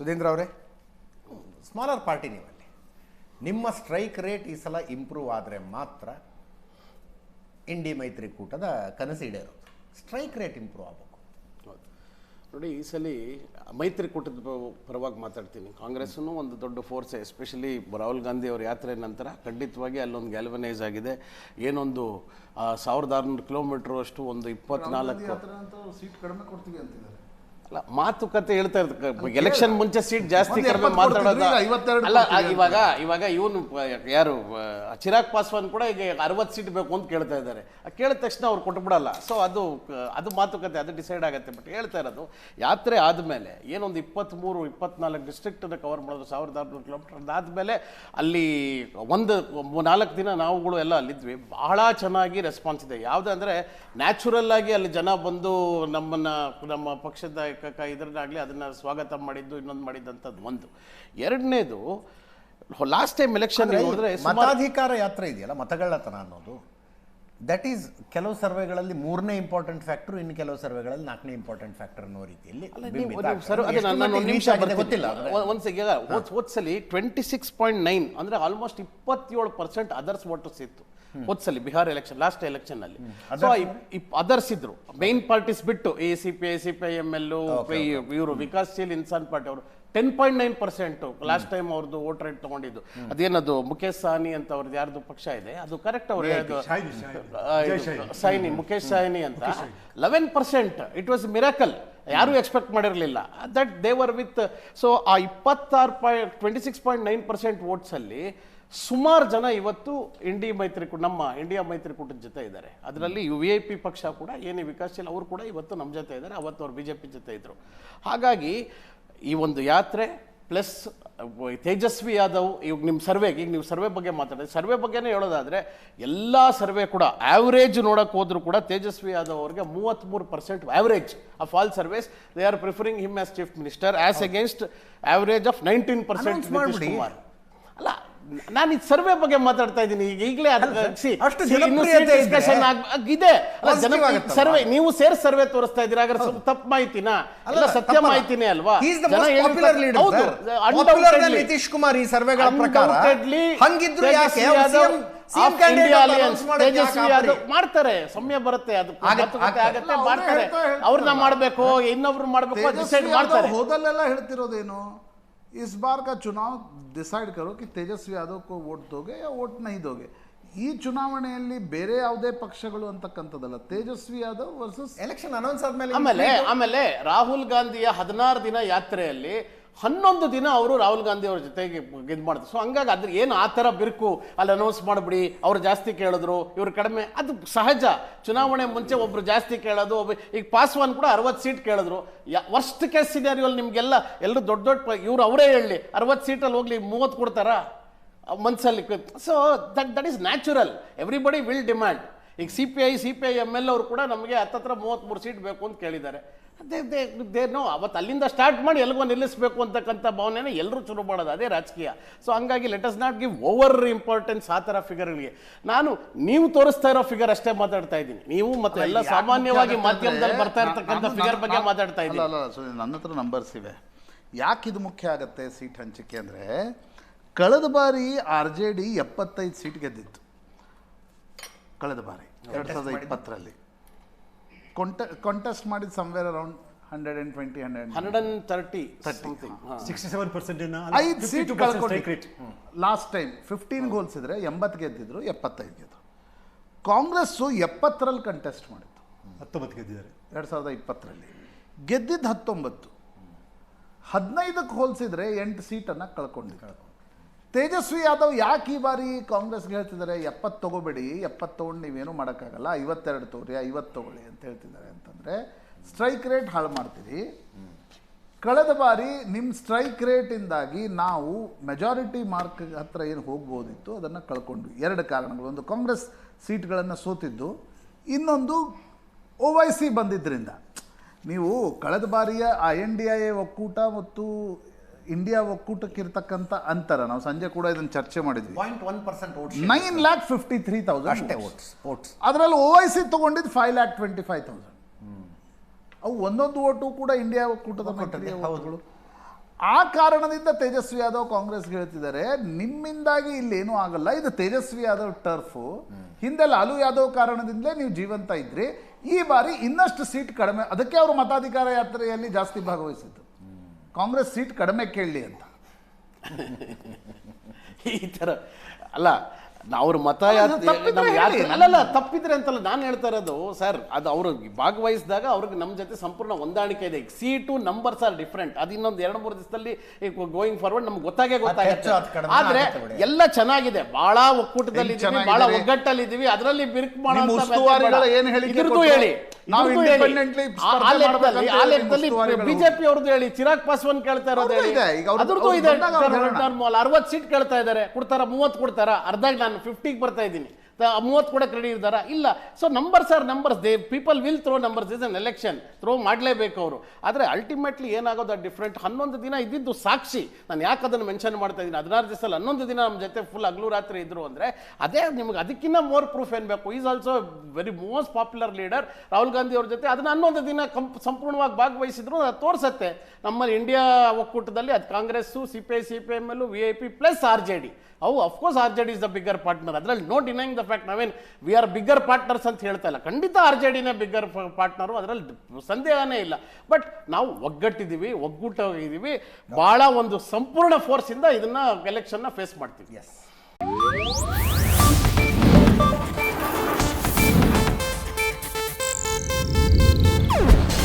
ಸುಧೀಂದ್ರ ಅವರೇ smaller party ನೀವಲ್ಲಿ. ನಿಮ್ಮ ಸ್ಟ್ರೈಕ್ ರೇಟ್ ಈ ಸಲ ಇಂಪ್ರೂವ್ ಆದರೆ ಮಾತ್ರ ಇಂಡಿ ಮೈತ್ರಿಕೂಟದ ಕನಸು ಈಡೇರೋದು ಸ್ಟ್ರೈಕ್ ರೇಟ್ ಇಂಪ್ರೂವ್ ಆಗಬೇಕು. ಹೌದು. ನೋಡಿ ಈ ಸಲ ಮೈತ್ರಿಕೂಟದ ಪರವಾಗಿ ಮಾತಾಡ್ತೀನಿ. ಕಾಂಗ್ರೆಸ್ಸೂ ಒಂದು ದೊಡ್ಡ ಫೋರ್ಸ್ ಎಸ್ಪೆಷಲಿ ರಾಹುಲ್ ಗಾಂಧಿ ಅವರ ಯಾತ್ರೆ ನಂತರ ಖಂಡಿತವಾಗಿ ಅಲ್ಲೊಂದು ಗ್ಯಾಲ್ವನೈಸ್ ಆಗಿದೆ. ಏನೊಂದು ಸಾವಿರದ ಆರುನೂರು ಕಿಲೋಮೀಟ್ರ್ ಅಷ್ಟು ಒಂದು ಇಪ್ಪತ್ನಾಲ್ಕು ಸೀಟ್ ಕಡಿಮೆ ಕೊಡ್ತೀವಿ ಅಂತಿದ್ದಾರೆ. ಮಾತುಕತೆ ಹೇಳ್ತಾ ಇರ್ತಾರೆ ಎಲೆಕ್ಷನ್ ಮುಂಚೆ ಸೀಟ್ ಜಾಸ್ತಿ ಕಡಿಮೆ ಮಾತಾಡೋದು ಅಲ್ಲ ಇವಾಗ ಇವಾಗ ಇವನು ಯಾರು ಚಿರಾಗ್ ಪಾಸ್ವಾನ್ ಕೂಡ ಈಗ ಅರವತ್ತು ಸೀಟ್ ಬೇಕು ಅಂತ ಕೇಳ್ತಾ ಇದ್ದಾರೆ. ಕೇಳಿದ ತಕ್ಷಣ ಅವ್ರು ಕೊಟ್ಬಿಡಲ್ಲ. ಸೊ ಅದು ಅದು ಮಾತುಕತೆ ಅದು ಡಿಸೈಡ್ ಆಗುತ್ತೆ. ಬಟ್ ಹೇಳ್ತಾ ಇರೋದು ಯಾತ್ರೆ ಆದಮೇಲೆ ಏನೊಂದು ಇಪ್ಪತ್ತ್ಮೂರು ಇಪ್ಪತ್ನಾಲ್ಕು ಡಿಸ್ಟ್ರಿಕ್ಟನ್ನು ಕವರ್ ಮಾಡೋದು ಸಾವಿರದ ಆರುನೂರು ಕಿಲೋಮೀಟರ್ ಅದಾದಮೇಲೆ ಅಲ್ಲಿ ಒಂದು ನಾಲ್ಕು ದಿನ ನಾವುಗಳು ಎಲ್ಲ ಅಲ್ಲಿದ್ವಿ. ಬಹಳ ಚೆನ್ನಾಗಿ ರೆಸ್ಪಾನ್ಸ್ ಇದೆ. ಯಾವುದು ಅಂದರೆ ನ್ಯಾಚುರಲ್ ಆಗಿ ಅಲ್ಲಿ ಜನ ಬಂದು ನಮ್ಮನ್ನ ನಮ್ಮ ಪಕ್ಷದ ಇದನ್ನಾಗಲಿ ಅದನ್ನು ಸ್ವಾಗತ ಮಾಡಿದ್ದು ಇನ್ನೊಂದು ಮಾಡಿದ್ದಂಥದ್ದು ಒಂದು. ಎರಡನೇದು ಲಾಸ್ಟ್ ಟೈಮ್ ಎಲೆಕ್ಷನ್ ನೋಡಿದ್ರೆ ಮತಾಧಿಕಾರ ಯಾತ್ರೆ ಇದೆಯಲ್ಲ ಮತಗಳ್ಳತನ ಅನ್ನೋದು. ದಟ್ ಈಸ್ ಕೆಲವು ಸರ್ವೆಗಳಲ್ಲಿ ಮೂರನೇ ಇಂಪಾರ್ಟೆಂಟ್ ಫ್ಯಾಕ್ಟರ್ ಇನ್ನು ಕೆಲವು ಸರ್ವೆಗಳಲ್ಲಿ ನಾಲ್ಕನೇ ಇಂಪಾರ್ಟೆಂಟ್ ಫ್ಯಾಕ್ಟರ್ ಅನ್ನೋ ರೀತಿಯಲ್ಲಿ ಗೊತ್ತಿಲ್ಲ ಆದ್ರೆ. ಒಂದ್- ಒಂದ್ ಸೆಕೆಂಡ್ ಹೋದ್ಸಲಿ ಟ್ವೆಂಟಿ ಸಿಕ್ಸ್ ಪಾಯಿಂಟ್ ನೈನ್ ಅಂದ್ರೆ ಆಲ್ಮೋಸ್ಟ್ ಇಪ್ಪತ್ತೇಳು ಪರ್ಸೆಂಟ್ ಅದರ್ಸ್ ವೋಟರ್ಸ್ ಇತ್ತು. ಹೋದ್ಸಲಿ ಬಿಹಾರ್ ಎಲೆಕ್ಷನ್ ಲಾಸ್ಟ್ ಎಲೆಕ್ಷನ್ ಅಲ್ಲಿ. ಸೊ ಅದರ್ಸ್ ಇದ್ರು ಮೈನ್ ಪಾರ್ಟೀಸ್ ಬಿಟ್ಟು A C P I C P I M L ಇವರು ವಿಕಾಸಶೀಲ್ ಇನ್ಸಾನ್ ಪಾರ್ಟಿ ಅವರು. Ten point nine percent last time ಅವ್ರದ್ದು ವೋಟ್ ರೇಟ್ ತಗೊಂಡಿದ್ದು. ಅದೇನದು ಮುಖೇಶ್ ಸಾನಿ ಅಂತ ಅವ್ರದ್ದು ಯಾರ್ದು ಪಕ್ಷ ಇದೆ? ಅದು ಕರೆಕ್ಟ್ ಅವ್ರ ಹೇಳೋದು ಸೈನಿ ಮುಖೇಶ್ ಸಾಹ್ನಿ ಅಂತ. Eleven percent it was miracle ಯಾರು ಎಕ್ಸ್ಪೆಕ್ಟ್ ಮಾಡಿರಲಿಲ್ಲ. That they were with so ಆ ಇಪ್ಪತ್ತಾರು point twenty six point nine percent ವೋಟ್ಸಲ್ಲಿ ಸುಮಾರು ಜನ ಇವತ್ತು ಇಂಡಿ ಮೈತ್ರಿಕೂಟ ನಮ್ಮ ಇಂಡಿಯಾ ಮೈತ್ರಿಕೂಟದ ಜೊತೆ ಇದ್ದಾರೆ. ಅದರಲ್ಲಿ ಯು ವಿ ಐ ಪಿ ಪಕ್ಷ ಕೂಡ ಏನೇ ವಿಕಾಸಶೀಲ ಅವರು ಕೂಡ ಇವತ್ತು ನಮ್ಮ ಜೊತೆ ಇದ್ದಾರೆ. ಅವತ್ತು ಅವ್ರು ಬಿ ಜೆ ಪಿ ಜೊತೆ ಇದ್ದರು ಹಾಗಾಗಿ ಈ ಒಂದು ಯಾತ್ರೆ ಪ್ಲಸ್ ತೇಜಸ್ವಿ ಯಾದವ್ ಇವಾಗ ನಿಮ್ಮ ಸರ್ವೆಗೆ ಈಗ ನೀವು ಸರ್ವೆ ಬಗ್ಗೆ ಮಾತಾಡಿದ್ರೆ ಸರ್ವೆ ಬಗ್ಗೆನೇ ಹೇಳೋದಾದ್ರೆ ಎಲ್ಲ ಸರ್ವೆ ಕೂಡ ಆ್ಯಾವ್ರೇಜ್ ನೋಡೋಕೆ ಹೋದರೂ ಕೂಡ ತೇಜಸ್ವಿ ಯಾದವ್ ಅವರಿಗೆ ಮೂವತ್ತ್ಮೂರು percent average of all surveys they are preferring him as chief minister as against average of nineteen percent. ಅಲ್ಲ ನಾನು ಇದು ಸರ್ವೆ ಬಗ್ಗೆ ಮಾತಾಡ್ತಾ ಇದ್ದೀನಿ. ಈಗ ಈಗಲೇ ಅಷ್ಟು ಡಿಸ್ಕಷನ್ ಇದೆ. ಸರ್ವೆ ನೀವು ಸೇರ್ ಸರ್ವೆ ತೋರಿಸ್ತಾ ಇದ್ದೀರಾ ಹಾಗಾದ್ರೆ ಸ್ವಲ್ಪ ತಪ್ಪು ಮಾಹಿತಿನಾ? ಅಲ್ಲ ಸತ್ಯ ಮಾಹಿತಿನೇ ಅಲ್ವಾ? ನಿತೀಶ್ ಕುಮಾರ್ ಈ ಸರ್ವೆಗಳ ಪ್ರಕಾರ. ಹಂಗಿದ್ರು ಯಾಕೆ? ಮಾಡ್ತಾರೆ. ಸಮಯ ಬರುತ್ತೆ ಅದು ಆಗತ್ತೆ ಮಾಡ್ತಾರೆ. ಅವ್ರನ್ನ ಮಾಡ್ಬೇಕು ಇನ್ನೊಬ್ರು ಮಾಡ್ಬೇಕು ಡಿಸೈಡ್ ಮಾಡ್ತಾರೆ. ಹೋದಲ್ಲೆಲ್ಲ ಹೇಳ್ತಿರೋದೇನು? इस बार का चुनाव डिसाइड करो कि तेजस्वी यादव को वोट दोगे या वोट नहीं दोगे ಈ ಚುನಾವಣೆಯಲ್ಲಿ ಬೇರೆ ಯಾವುದೇ ಪಕ್ಷಗಳು ಅಂತಕ್ಕಂಥದ್ದಲ್ಲ Tejashwi Yadav versus election announce ಆದ್ಮೇಲೆ ಆಮೇಲೆ ಆಮೇಲೆ ರಾಹುಲ್ ಗಾಂಧಿಯ ಹದಿನಾರು ದಿನ ಯಾತ್ರೆಯಲ್ಲಿ ಹನ್ನೊಂದು ದಿನ ಅವರು ರಾಹುಲ್ ಗಾಂಧಿ ಅವ್ರ ಜೊತೆಗೆ ಇದು ಮಾಡಿದ್ರು. ಸೊ ಹಂಗಾಗಿ ಅದ್ರ ಏನು ಆ ಥರ ಬಿರುಕು ಅಲ್ಲಿ ಅನೌನ್ಸ್ ಮಾಡಿಬಿಡಿ, ಅವ್ರು ಜಾಸ್ತಿ ಕೇಳಿದ್ರು, ಇವರು ಕಡಿಮೆ, ಅದು ಸಹಜ. ಚುನಾವಣೆ ಮುಂಚೆ ಒಬ್ರು ಜಾಸ್ತಿ ಕೇಳೋದು, ಒಬ್ಬ ಈಗ ಪಾಸ್ವಾನ್ ಕೂಡ ಅರವತ್ತು ಸೀಟ್ ಕೇಳಿದ್ರು. ವರ್ಸ್ಟ್ ಕೇಸ್ ಸಿನಾರಿಯಲ್ಲಿ ನಿಮಗೆಲ್ಲ ಎಲ್ಲರೂ ದೊಡ್ಡ ದೊಡ್ಡ ಇವ್ರು ಅವರೇ ಹೇಳಿ, ಅರವತ್ತು ಸೀಟಲ್ಲಿ ಹೋಗಲಿ, ಮೂವತ್ತು ಕೊಡ್ತಾರಾ? ಮನ್ಸಲ್ಲಿ so that that is natural everybody will demand ಈಗ C P I C P I M L ಅವರು ಕೂಡ ನಮಗೆ ಹತ್ತತ್ರ ಮೂವತ್ತ್ಮೂರು ಸೀಟ್ ಬೇಕು ಅಂತ ಕೇಳಿದ್ದಾರೆ. ದೇ ದೇ ದೇ ನೋ ಅವತ್ತು ಅಲ್ಲಿಂದ ಸ್ಟಾರ್ಟ್ ಮಾಡಿ ಎಲ್ಗೋ ನಿಲ್ಲಿಸಬೇಕು ಅಂತಕ್ಕಂಥ ಭಾವನೆನ ಎಲ್ಲರೂ ಶುರು ಮಾಡೋದು ಅದೇ ರಾಜಕೀಯ. ಸೊ ಹಂಗಾಗಿ let us not give over importance ಆ ಥರ ಫಿಗರ್ಗಳಿಗೆ ನಾನು ನೀವು ತೋರಿಸ್ತಾ ಇರೋ ಫಿಗರ್ ಅಷ್ಟೇ ಮಾತಾಡ್ತಾ ಇದ್ದೀನಿ. ನೀವು ಮತ್ತೆ ಎಲ್ಲ ಸಾಮಾನ್ಯವಾಗಿ ಮಾಧ್ಯಮದಲ್ಲಿ ಬರ್ತಾ ಇರತಕ್ಕಂಥ ಫಿಗರ್ ಬಗ್ಗೆ ಮಾತಾಡ್ತಾ ಇದ್ದೀನಿ. ನನ್ನ ಹತ್ರ ನಂಬರ್ಸ್ ಇವೆ. ಯಾಕೆ ಇದು ಮುಖ್ಯ ಆಗುತ್ತೆ ಸೀಟ್ ಹಂಚಿಕೆ ಅಂದರೆ ಕಳೆದ ಬಾರಿ ಆರ್ ಜೆ ಡಿ ಎಪ್ಪತ್ತೈದು ಸೀಟ್ ಗೆದ್ದಿತ್ತು. ಕಳೆದ ಬಾರಿ ಎರಡು ಸಾವಿರದ ಇಪ್ಪತ್ತರಲ್ಲಿ. ಕೊಂಟ ಕಾಂಟೆಸ್ಟ್ ಮಾಡಿದ somewhere around hundred and twenty hundred hundred and thirty something sixty seven percent ಐದು ಸೀಟ್ ಕಳ್ಕೊಂಡು ಲಾಸ್ಟ್ ಟೈಮ್ ಫಿಫ್ಟೀನ್ ಹೋಲಿಸಿದ್ರೆ ಎಂಬತ್ತು ಗೆದ್ದಿದ್ರು ಎಪ್ಪತ್ತೈದು ಗೆದ್ರು. ಕಾಂಗ್ರೆಸ್ಸು ಎಪ್ಪತ್ತರಲ್ಲಿ ಕಂಟೆಸ್ಟ್ ಮಾಡಿತ್ತು. ಹತ್ತೊಂಬತ್ತು ಗೆದ್ದಿದ್ದಾರೆ. ಎರಡು ಸಾವಿರದ ಇಪ್ಪತ್ತರಲ್ಲಿ. ಗೆದ್ದಿದ್ದು ಹತ್ತೊಂಬತ್ತು. ಹದಿನೈದಕ್ಕೆ ಹೋಲಿಸಿದ್ರೆ ಎಂಟು ಸೀಟನ್ನು ಕಳ್ಕೊಂಡಿದ್ದು ತೇಜಸ್ವಿ ಯಾದವ್ ಯಾಕೆ ಈ ಬಾರಿ ಕಾಂಗ್ರೆಸ್ಗೆ ಹೇಳ್ತಿದ್ದಾರೆ? ಎಪ್ಪತ್ತು ತಗೋಬೇಡಿ, ಎಪ್ಪತ್ತು ತೊಗೊಂಡು ನೀವೇನು ಮಾಡೋಕ್ಕಾಗಲ್ಲ, ಐವತ್ತೆರಡು ತಗೋರಿ, ಐವತ್ತು ತಗೊಳ್ಳಿ ಅಂತ ಹೇಳ್ತಿದ್ದಾರೆ ಅಂತಂದರೆ ಸ್ಟ್ರೈಕ್ ರೇಟ್ ಹಾಳು ಮಾಡ್ತೀರಿ. ಕಳೆದ ಬಾರಿ ನಿಮ್ಮ ಸ್ಟ್ರೈಕ್ ರೇಟಿಂದಾಗಿ ನಾವು ಮೆಜಾರಿಟಿ ಮಾರ್ಕ್ ಹತ್ರ ಏನು ಹೋಗ್ಬೋದಿತ್ತು? ಅದನ್ನು ಕಳ್ಕೊಂಡ್ವಿ. ಎರಡು ಕಾರಣಗಳು. ಒಂದು, ಕಾಂಗ್ರೆಸ್ ಸೀಟ್ಗಳನ್ನು ಸೋತಿದ್ದು. ಇನ್ನೊಂದು, ಒ ವೈ ಸಿ ಬಂದಿದ್ದರಿಂದ ನೀವು ಕಳೆದ ಬಾರಿಯ ಆ ಎನ್ ಡಿ ಐ ಎ ಒಕ್ಕೂಟ ಮತ್ತು ಇಂಡಿಯಾ ಒಕ್ಕೂಟಕ್ಕಿರ್ತಕ್ಕಂಥ ಅಂತರ. ನಾವು ಸಂಜೆ ಕೂಡ ಇದನ್ನು ಚರ್ಚೆ ಮಾಡಿದ್ವಿ. Point one percent nine lakh fifty three thousand ಅಷ್ಟೇ ಓಟ್ಸ್ ಓಟ್ಸ್ ಅದರಲ್ಲಿ ಓ ಐ ಸಿ ತೊಗೊಂಡಿದ್ದು five lakh twenty five thousand ಅವು ಒಂದೊಂದು ಓಟು ಕೂಡ ಇಂಡಿಯಾ ಒಕ್ಕೂಟದ ಮೈತ್ರಿಯ ಹೌದು. ಆ ಕಾರಣದಿಂದ ತೇಜಸ್ವಿ ಯಾದವ್ ಕಾಂಗ್ರೆಸ್ಗೆ ಹೇಳ್ತಿದ್ದಾರೆ ನಿಮ್ಮಿಂದಾಗಿ ಇಲ್ಲಿ ಏನೂ ಆಗಲ್ಲ ಇದು ತೇಜಸ್ವಿ ಯಾದವ್ ಟರ್ಫು ಹಿಂದೆ ಲಾಲು ಯಾದವ್ ಕಾರಣದಿಂದಲೇ ನೀವು ಜೀವಂತ ಇದ್ರಿ. ಈ ಬಾರಿ ಇನ್ನಷ್ಟು ಸೀಟ್ ಕಡಿಮೆ ಅದಕ್ಕೆ ಅವರು ಮತಾಧಿಕಾರ ಯಾತ್ರೆಯಲ್ಲಿ ಜಾಸ್ತಿ ಭಾಗವಹಿಸಿದ್ದು. ಕಾಂಗ್ರೆಸ್ ಸೀಟ್ ಕಡಿಮೆ ಕೇಳಲಿ ಅಂತ. ಈ ಥರ ಅಲ್ಲ ಅವ್ರ ಮತ ಅಲ್ಲ, ತಪ್ಪಿದ್ರೆ ನಮ್ ಅಲ್ಲಲ್ಲ ತಪ್ಪಿದ್ರೆ ಅಂತಲ್ಲ ನಾನು ಹೇಳ್ತಾ ಇರೋದು ಸರ್ ಅದು ಅವರು ಭಾಗವಹಿಸಿದಾಗ ಅವ್ರಿಗೆ ನಮ್ಮ ಜೊತೆ ಸಂಪೂರ್ಣ ಹೊಂದಾಣಿಕೆ ಇದೆ. ಸೀಟು ನಂಬರ್ಸ್ ಆರ್ ಡಿಫ್ರೆಂಟ್ ಅದು ಇನ್ನೊಂದು ಎರಡು ಮೂರು ದಿವಸದಲ್ಲಿ ಗೋಯಿಂಗ್ ಫಾರ್ವರ್ಡ್ ನಮ್ಗೆ ಗೊತ್ತಾಗೇ ಗೊತ್ತಾಗುತ್ತೆ. ಆದ್ರೆ ಎಲ್ಲ ಚೆನ್ನಾಗಿದೆ. ಬಹಳ ಒಕ್ಕೂಟದಲ್ಲಿ ಬಹಳ? ಒಗ್ಗಟ್ಟಲ್ಲಿ ಇದೀವಿ ಅದರಲ್ಲಿ ಬಿರುಕು ಮಾಡೋ ಏನ್ ಹೇಳಿ. ನಾವು ಇಂಡಿಪೆಂಡೆಂಟ್ಲಿ. ಬಿಜೆಪಿ ಅವ್ರದ್ದು ಹೇಳಿ ಚಿರಾಗ್ ಪಾಸ್ವಾನ್ ಕೇಳ್ತಾ ಇರೋದು ಅರವತ್ ಅದ್ರದ್ದು ಇದೆ. ಸೀಟ್ ಕೇಳ್ತಾ ಇದ್ದಾರೆ. ಕೊಡ್ತಾರ? ಮೂವತ್ ಕೊಡ್ತಾರ? ಅರ್ಧ ನಾನು ಫಿಫ್ಟಿಗೆ ಬರ್ತಾ ಇದ್ದೀನಿ. ಮೂವತ್ತು ಕೂಡ ರೆಡಿ ಇದ್ದಾರ ಇಲ್ಲ. So numbers are numbers they people will throw numbers is an election throw ಮಾಡಲೇಬೇಕು ಅವರು. ಆದರೆ ಅಲ್ಟಿಮೇಟ್ಲಿ ಏನಾಗೋದು ಡಿಫ್ರೆಂಟ್ ಹನ್ನೊಂದು ದಿನ ಇದ್ದಿದ್ದು ಸಾಕ್ಷಿ. ನಾನು ಯಾಕೆ ಅದನ್ನು ಮೆನ್ಷನ್ ಮಾಡ್ತಾ ಇದ್ದೀನಿ? ಹದಿನಾರು ದಿವಸದಲ್ಲಿ ಹನ್ನೊಂದು ದಿನ ನಮ್ಮ ಜೊತೆ ಫುಲ್ ಹಗಲು ರಾತ್ರಿ ಇದ್ರು ಅಂದರೆ ಅದೇ ನಿಮ್ಗೆ ಅದಕ್ಕಿಂತ ಮೋರ್ ಪ್ರೂಫ್ ಏನು ಬೇಕು? Is also very most popular leader Rahul Gandhi ಅವ್ರ ಜೊತೆ ಅದನ್ನ ಹನ್ನೊಂದು ದಿನ ಕಂಪ್, ಸಂಪೂರ್ಣವಾಗಿ ಭಾಗವಹಿಸಿದ್ರು. ಅದು ತೋರಿಸತ್ತೆ. ನಮ್ಮ ಇಂಡಿಯಾ ಒಕ್ಕೂಟದಲ್ಲಿ ಅದು Congress C P I C P M L V I P plus R J D ಅವು of course R J D is the bigger partner ಅದರಲ್ಲಿ ನೋ ಡಿನೈಂಗ್ ದ ಫ್ಯಾಕ್ಟ್ ನಾವೇನು ವಿ ಆರ್ ಬಿಗ್ಗರ್ ಪಾರ್ಟ್ನರ್ಸ್ ಅಂತ ಹೇಳ್ತಾ ಇಲ್ಲ. ಖಂಡಿತ R J ಡಿನೇ bigger partner ಅದರಲ್ಲಿ ಸಂದೇಹನೇ ಇಲ್ಲ. ಬಟ್ ನಾವು ಒಗ್ಗಟ್ಟಿದ್ದೀವಿ ಒಗ್ಗೂಟವಾಗಿದ್ದೀವಿ ಭಾಳ ಒಂದು ಸಂಪೂರ್ಣ ಫೋರ್ಸಿಂದ ಇದನ್ನ ಎಲೆಕ್ಷನ್ನ ಫೇಸ್ ಮಾಡ್ತೀವಿ. ಎಸ್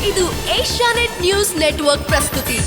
ಇದು ಏಷ್ಯಾನೆಟ್ ನ್ಯೂಸ್ ನೆಟ್ವರ್ಕ್ ಪ್ರಸ್ತುತಿ.